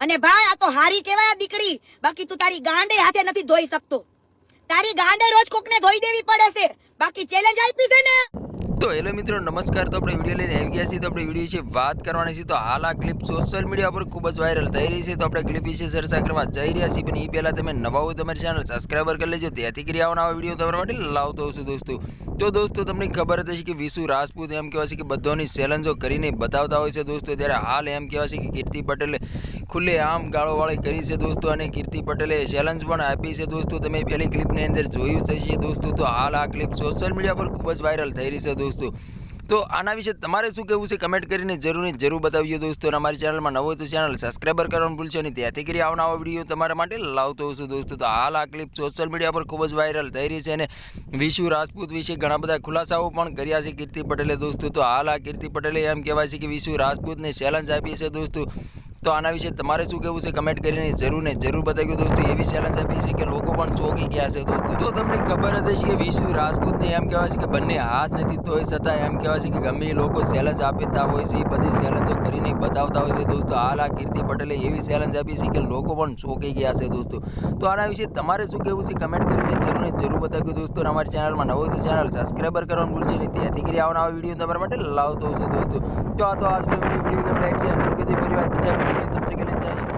અને ભાઈ, આ તો હારી કહેવાય દીકરી. બાકી તું તારી ગાંડે હાથે નથી ધોઈ શકતો. તારી ગાંડે રોજ કોકને ધોઈ દેવી પડે છે. બાકી ચેલેન્જ આપી છે ને? તો હેલો મિત્રો, નમસ્કાર. તો આપણે વીડિયો લઈને આવી ગયા છીએ. તો આપણે વીડિયો વિશે વાત કરવાની છે. તો હાલ આ ક્લિપ સોશિયલ મીડિયા પર ખૂબ જ વાયરલ થઈ રહી છે. તો આપણે ક્લિપ વિશે ચર્ચા કરવા જઈ રહ્યા છીએ. પણ એ પહેલાં તમે નવા હોય તમારી ચેનલ સબસ્ક્રાઈબર કરી લેજો. ત્યાંથી કરી આવવાના વીડિયો તમારા માટે લાવતો હશું દોસ્તો. તો દોસ્તો, તમને ખબર હશે કે વિશુ રાજપૂત એમ કહેવાય છે કે બધાની ચેલેન્જો કરીને બતાવતા હોય છે દોસ્તો. ત્યારે હાલ એમ કહેવાય છે કે કીર્તિ પટેલે ખુલ્લે આમ ગાળોવાળી કરી છે દોસ્તો અને કીર્તિ પટેલે ચેલેન્જ પણ આપી છે દોસ્તો. તમે પહેલી ક્લિપની અંદર જોયું હશે દોસ્તો. તો હાલ આ ક્લિપ સોશિયલ મીડિયા પર ખૂબ જ વાયરલ થઈ રહી છે દોસ્તો. તો આના વિશે તમારે શું કહેવું છે કમેન્ટ કરીને જરૂરની જરૂર બતાવજો દોસ્તો. અને અમારી ચેનલમાં નવો તો ચેનલ સબસ્ક્રાઈબર કરવાનું ભૂલશો નહીં. ત્યાંથી કરી આવનારો આવા વીડિયો તમારા માટે લાવતો હશું દોસ્તો. તો હાલ આ ક્લિપ સોશિયલ મીડિયા પર ખૂબ જ વાયરલ થઈ રહી છે અને વિશુ રાજપૂત વિશે ઘણા બધા ખુલાસાઓ પણ કર્યા છે કીર્તિ પટેલે દોસ્તો. તો હાલ આ કીર્તિ પટેલે એમ કહેવાય છે કે વિશુ રાજપૂતને ચેલેન્જ આપી છે દોસ્તો. તો આના વિશે તમારે શું કહેવું છે કમેન્ટ કરીને જરૂર ને જરૂર બતાવ્યું દોસ્તો. એવી ચેલેન્જ આપી છે કે લોકો પણ ચોંકી ગયા છે દોસ્તો. તો તમને ખબર જ હશે કે વિશુ રાજપૂતને એમ કહેવાય છે કે બંને હાથ નથી તોય છતાં એમ કહેવાય છે કે ગમે એ લોકો ચેલેન્જ આપતા હોય છે, એ બધી ચેલેન્જો કરીને બતાવતા હોય છે દોસ્તો. હાલ આ કીર્તિ પટેલે એવી ચેલેન્જ આપી છે કે લોકો પણ ચોંકી ગયા છે દોસ્તો. તો આના વિશે તમારે શું કહેવું છે કમેન્ટ કરીને જરૂર ને જરૂર બતાવ્યું દોસ્તો. અને અમારી ચેનલમાં નવો હોય તો ચેનલ સબસ્ક્રાઈબર કરવાનું ભૂલશે નહીં. ત્યાંથી કરી આવવાના વીડિયો તમારા માટે લાવતો હશે દોસ્તો. તો આ તો આજનો વીડિયો વીડિયો ગમે લાઈક શેર જરૂર કરી પરિવાર બીજા વીડિયો તબ તક કે लिए હિન્દ